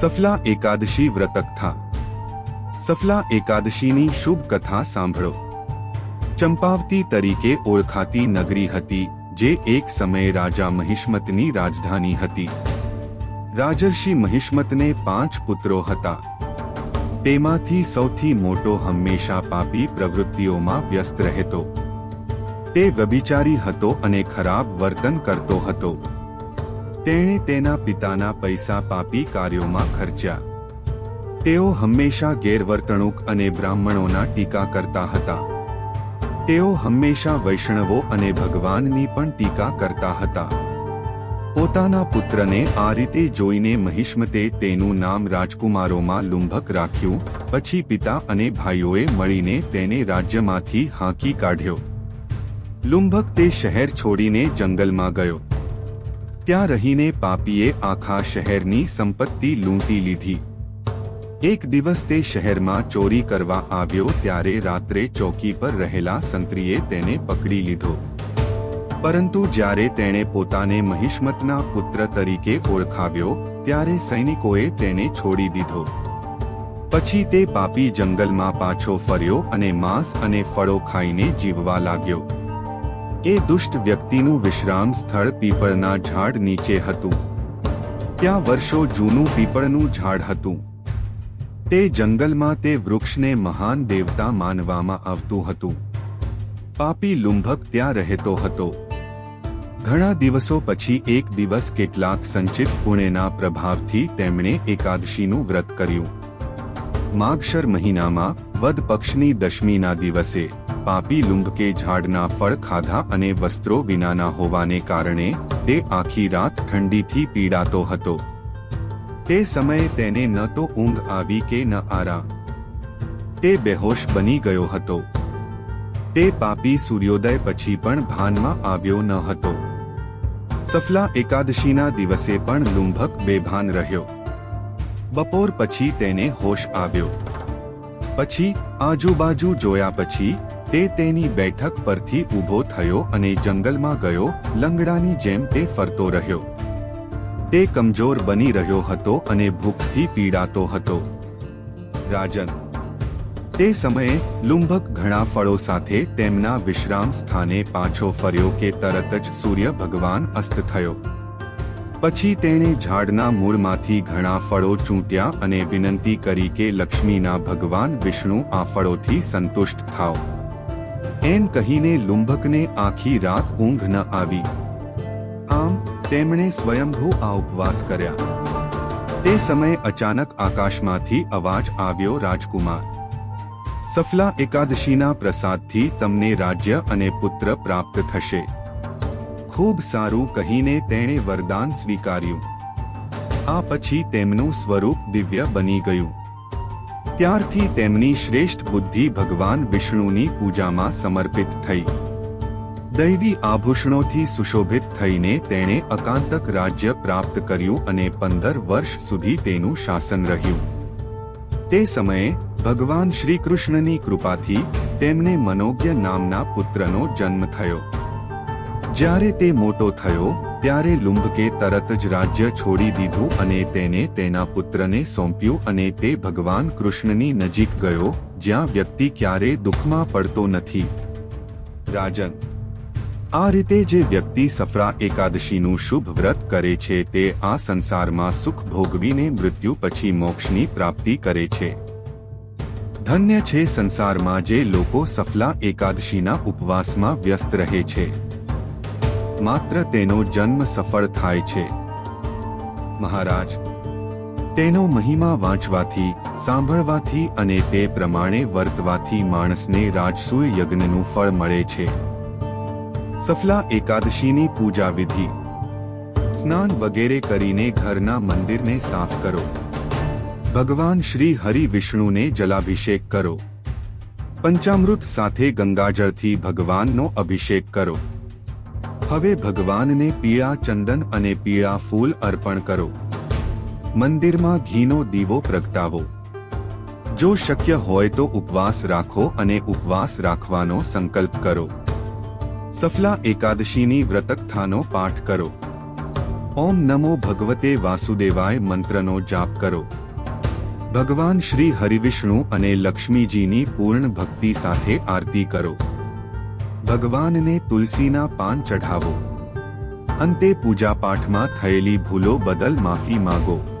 સફલા એકાદશી વ્રતકથા સફલા એકાદશીની શુભ કથા સાંભળો. ચંપાવતી તરીકે ઓળખાતી નગરી હતી, જે એક સમયે રાજા મહિષ્મતની રાજધાની હતી. રાજર્ષિ મહિષ્મતને પાંચ પુત્રો હતા. તેમાંથી સૌથી મોટો હંમેશા પાપી પ્રવૃત્તિઓમાં વ્યસ્ત રહેતો. તે વ્યભિચારી હતો અને ખરાબ વર્તન કરતો હતો. તેણે તેના પિતાના પૈસા પાપી કાર્યોમાં ખર્ચ્યા. તેઓ હંમેશા ગેરવર્તણૂક અને બ્રાહ્મણોના ટીકા કરતા હતા. તેઓ હંમેશા વૈષ્ણવો અને ભગવાનની પણ ટીકા કરતા હતા. પોતાના પુત્રને આ રીતે જોઈને મહિષ્મતે તેનું નામ રાજકુમારોમાં લુંભક રાખ્યું, પછી પિતા અને ભાઈઓએ મળીને તેને રાજ્યમાંથી હાંકી કાઢ્યો. લુંભક તે શહેર છોડીને જંગલમાં ગયો. ત્યાં રહીને પાપીએ આખા શહેરની સંપત્તિ લૂંટી લીધી. એક દિવસ તે શહેરમાં ચોરી કરવા આવ્યો ત્યારે રાત્રે ચોકી પર રહેલા સંત્રીએ તેને પકડી લીધો. પરંતુ જ્યારે તેણે પોતાને મહિષ્મતના પુત્ર તરીકે ઓળખાવ્યો, ત્યારે સૈનિકોએ તેને છોડી દીધો. પછી તે પાપી જંગલમાં પાછો ફર્યો અને માંસ અને ફળો ખાઈને જીવવા લાગ્યો. એ દુષ્ટ વ્યક્તિનું વિશ્રામ સ્થળ પીપળના ઝાડ નીચે હતું. ત્યાં વર્ષો જૂનું પીપળનું ઝાડ હતું. તે જંગલમાં તે વૃક્ષને મહાન દેવતા માનવામાં આવતું હતું. પાપી લુંભક ત્યાં રહેતો હતો. ઘણા દિવસો પછી એક દિવસ કેટલાક સંચિત પુણેના પ્રભાવથી તેમણે એકાદશીનું વ્રત કર્યું. માગશર મહિનામાં વદ પક્ષની દશમીના દિવસે પાપી લુંભકે ઝાડના ફળ ખાધા અને વસ્ત્રો વિનાના હોવાને કારણે તે આખી રાત ઠંડીથી પીડાતો હતો. તે સમયે તેને ન તો ઊંઘ આવી કે ન આરામ તે બેહોશ બની ગયો હતો. તે પાપી સૂર્યોદય પછી પણ ભાનમાં આવ્યો ન હતો. સફલા એકાદશીના દિવસે પણ લુંભક બેભાન રહ્યો. બપોર પછી તેને હોશ આવ્યો. પછી આજુબાજુ જોયા પછી તે તેની બેઠક પરથી ઊભો થયો અને જંગલમાં ગયો, લંગડાની જેમ તે ફરતો રહ્યો. તે કમજોર બની રહ્યો હતો અને ભૂખથી પીડાતો હતો. રાજન. તે સમયે, લુંભક ઘણા ફળો સાથે તેમના વિશ્રામ સ્થાને પાછો ફર્યો કે તરત જ સૂર્ય ભગવાન અસ્ત થયો. પછી તેણે ઝાડના મૂળમાંથી ઘણા ફળો ચૂંટ્યા અને વિનંતી કરી કે લક્ષ્મીના ભગવાન વિષ્ણુ આ ફળોથી સંતુષ્ટ થાઓ. એમ કહીને લુંભકને આખી રાત ઊંઘ ન આવી. આમ તેમણે સ્વયંભૂ આ ઉપવાસ કર્યા. તે સમયે અચાનક આકાશમાંથી અવાજ આવ્યો, રાજકુમાર, સફલા એકાદશીના પ્રસાદથી તમને રાજ્ય અને પુત્ર પ્રાપ્ત થશે. ખૂબ સારું કહીને તેણે વરદાન સ્વીકાર્યું. આ પછી તેમનું સ્વરૂપ દિવ્ય બની ગયું. ત્યારથી તેમની શ્રેષ્ઠ બુદ્ધિ ભગવાન વિષ્ણુની પૂજામાં સમર્પિત થઈ. દૈવી આભૂષણોથી સુશોભિત થઈને તેણે અકાંતક રાજ્ય પ્રાપ્ત કર્યું અને પંદર વર્ષ સુધી તેનું શાસન રહ્યું. તે સમયે, ભગવાન શ્રી કૃષ્ણની કૃપાથી તેમને મનોજ્ઞ નામના પુત્રનો જન્મ થયો. જ્યારે તે મોટો થયો ત્યારે લુંબકે તરત જ રાજ્ય છોડી દીધું અને તેને તેના પુત્રને સોંપ્યું અને તે ભગવાન કૃષ્ણની નજીક ગયો, જ્યાં વ્યક્તિ ક્યારે દુઃખમાં પડતો નથી. રાજન. આ રીતે જે વ્યક્તિ સફરા એકાદશીનું શુભ વ્રત કરે છે તે આ સંસારમાં સુખ ભોગવીને મૃત્યુ પછી મોક્ષની પ્રાપ્તિ કરે છે. ધન્ય છે સંસારમાં જે લોકો સફલા એકાદશીના ઉપવાસમાં વ્યસ્ત રહે છે. માત્ર તેનો જન્મ સફળ થાય છે. મહારાજ, તેનો મહિમા વાંચવાથી, સાંભળવાથી અને તે પ્રમાણે વર્તવાથી માણસને રાજસૂય યજ્ઞનું ફળ મળે છે. સફલા એકાદશીની પૂજા વિધિ. સ્નાન વગેરે કરીને ઘરના મંદિરને સાફ કરો. ભગવાન શ્રી હરિ વિષ્ણુને જલાભિષેક કરો. પંચામૃત સાથે ગંગાજળથી ભગવાનનો અભિષેક કરો. હવે ભગવાનને પીળા ચંદન અને પીળા ફૂલ અર્પણ કરો. મંદિરમાં ઘીનો દીવો પ્રગટાવો. જો શક્ય હોય તો ઉપવાસ રાખો અને ઉપવાસ રાખવાનો સંકલ્પ કરો. સફલા એકાદશીની વ્રતકથાનો પાઠ કરો. ઓમ નમો ભગવતે વાસુદેવાય મંત્રનો જાપ કરો. ભગવાન શ્રી હરિવિષ્ણુ અને લક્ષ્મીજીની પૂર્ણ ભક્તિ સાથે આરતી કરો. ભગવાનને તુલસીના પાન ચઢાવો. અંતે પૂજાપાઠમાં થયેલી ભૂલો બદલ માફી માગો.